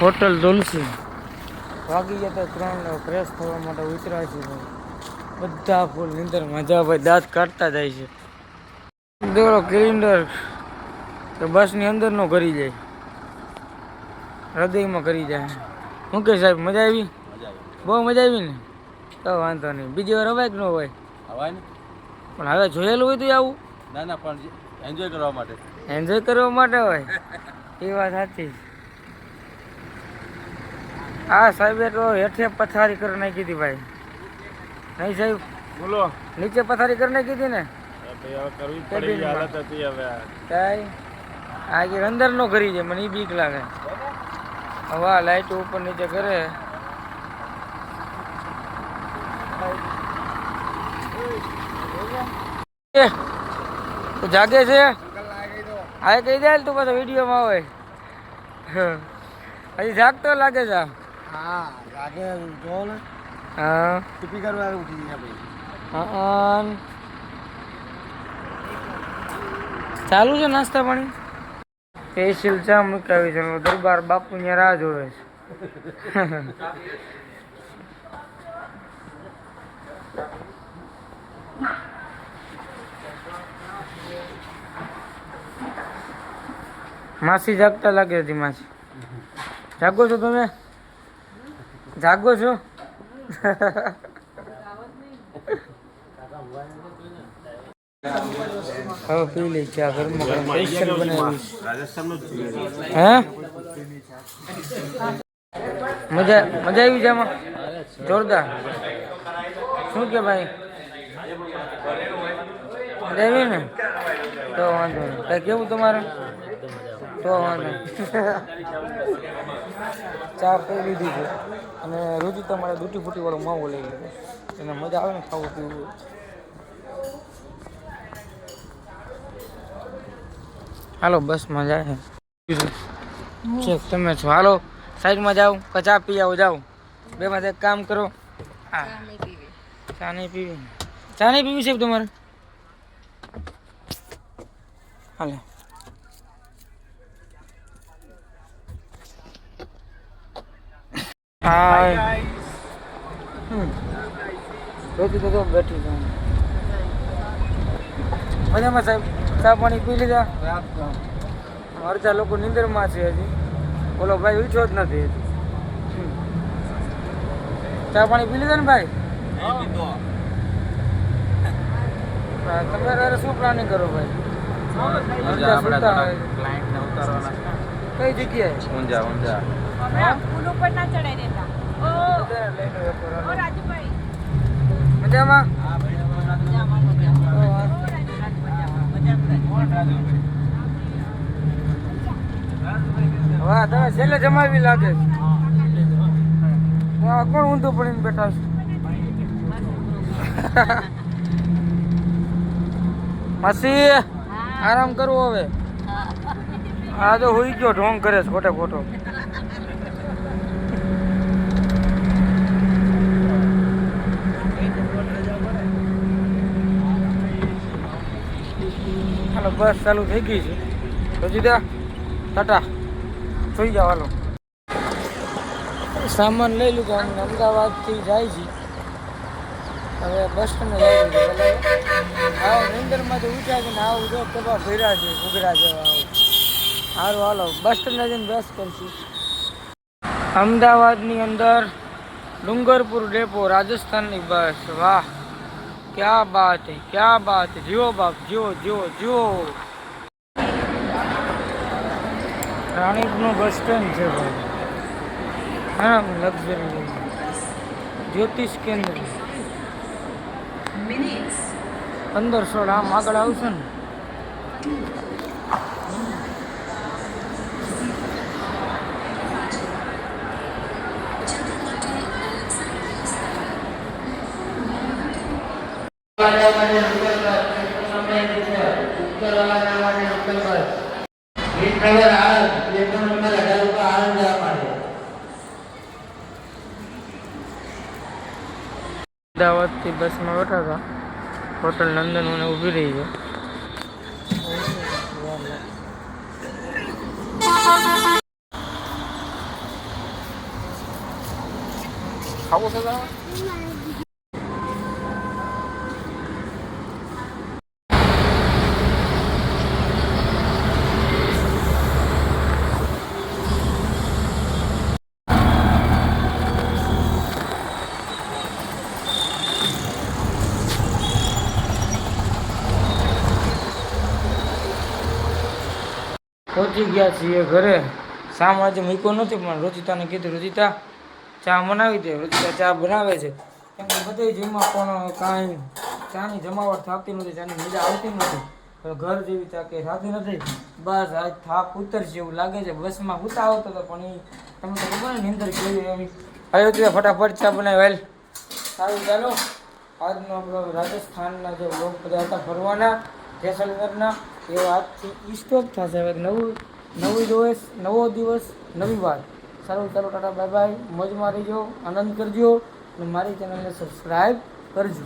Hotel તુલસી વાગી ગયા તો ત્રણ ફ્રેશ થવા માટે ઉતર્યા છે ભાઈ. બધા ફૂલ નીંદર મજા ભાઈ દાંત કાઢતા જાય છે. દોડો કેલેન્ડર તો બસની અંદરનો કરી જાય હૃદયમાં કરી જાય મુકેશ સાહેબ મજા આવી? બહુ મજા આવી ને? તો વાંધો નહીં. બીજી વાર અવાય કે ન હોય. હવાય ને? પણ હવે જોયેલું હોય તો આવું. ના ના પણ એન્જોય કરવા માટે. એન્જોય કરવા માટે હોય? એ વાત સાચી હા સાહેબે તો હેઠે પથારી કરી નાખી હતી ભાઈ. નહીં સાહેબ? બોલો. નીચે પથારી કરી નાખી હતી ને? કરવી પડી ગઈ હાલત હતી હવે કાંઈ? આ કે અંદર નો કરી છે મને બીક લાગે. હવા લાઈટ ઉપર નીચે કરે. જાગે છે? હા કહી દે તું પાછો વિડીયોમાં હોય હજી જાગતો લાગે છે. હા લાગે જો ને. હા. ટીપી કરવા ઉઠી ગયા ભાઈ. અન. ચાલુ છે નાસ્તા પાણી? સ્પેશિયલ ચા મુકાવી છે. દરબાર બાપુ ની રાહ જોવે છે. માસી જાગતા લાગે હતી માસી. જાગો છો તમે? જાગો છો? હવે પી ચા ઘરમાં ગરમ સ્પેશિયલ બનાવી હે? મજા મજા આવી છે આમાં? જોરદાર. શું કે ભાઈ? મજા આવી ને? તો વાંધો નહીં. કઈ કેવું તમારે? તો વાંધો નહીં. ચા પી લીધી છે. અને રોજી તમારે દૂટી ફૂટીવાળો માવો લઈ લીધો. એને મજા આવે ને ખાવું પીવું. હાલો બસ મજા છે. તમે છો? હાલો સાઈડમાં જાઓ કચા પી આવો જાઓ. બે માંથી એક કામ કરો. હા. ચા નહીં પીવી. ચા નહીં પીવી સાહેબ તમારે? હાલે. હા હમ. બેઠી તો બેઠી છું. મજામાં સાહેબ ચા પાણી પી લીધા? અડધા લોકો નિંદરમાં છે હજી. બોલો ભાઈ ઉઠ્યો જ નથી હજી. હમ. ચા પાણી પી લીધા ને ભાઈ? તમે શું પ્લાનિંગ કરો ભાઈ? કઈ જગ્યાએ? ઊંઝા ઊંઝા. પુલ ઉપર ના ચડાઈ મજામાં. વાહ તમે છેલ્લે જમાવી લાગે. કોણ ઊંધું પડીને બેઠા છે માસી આરામ કરવો હવે આ તો હોઈ ગયો ઢોંગ કરે છે ખોટે ખોટો હાલો બસ ચાલુ થઈ ગઈ છે. તો જીદા ટાટા. સુઈ જાવ હાલો. સામાન લઈ લીધો અમને અમદાવાદથી જાય છે. હવે બસ સ્ટેન્ડ જવું છે આવો નિંદરમાંથી ને આવું જો કપા ભર્યા છે, ઘૂઘરા જેવા આવું. સારું હાલો. બસ સ્ટેન્ડ જઈને બસ કરશું. અમદાવાદની અંદર ડુંગરપુર ડેપો, રાજસ્થાનની બસ વાહ. ક્યા બાત ક્યાં બાત જીઓ બાપ જીઓ જીઓ જીઓ રાણીપનું બસ સ્ટેન્ડ છે ભાઈ. હા લક્ઝરી જ્યોતિષ કેન્દ્ર. પંદરસો રામ આગળ આવશે ને? અમદાવાદથી બસમાં બેઠા હતા. હોટલ નંદન મને ઊભી રહી છે ખાવું છે પહોંચી ગયા છીએ ઘરે. આજે મૂક્યો નથી, પણ રોજિતાને કીધું, રોજિતા, ચા બનાવી દે. રોજિતા ચા બનાવે છે. કેમ કે બધે જીમમાં પણ કાંઈ ચાની જમાવટ થતી નથી, ચાની મજા આવતી નથી. ઘર જેવી ચા કંઈ થતી નથી. બસ આજ થાક ઉતરશે એવું લાગે છે. બસમાં ઉતા આવતો હતો પણ એ તમને તો ખબર ને કેવી એવી ત્યાં ફટાફટ ચા બનાવી વેલ સારું, ચાલો. આજનો આપણો રાજસ્થાનના જે લોક બધા હતા ફરવાના, જેસલમેરના એ આજથી સ્ટોપ થશે. હવે નવું નવું દિવસ, નવો દિવસ, નવી વાત. સારું, ચાલો, ટાટા બાય બાય મોજ મારીજો આનંદ કરજો. અને મારી ચેનલને સબસ્ક્રાઈબ કરજો.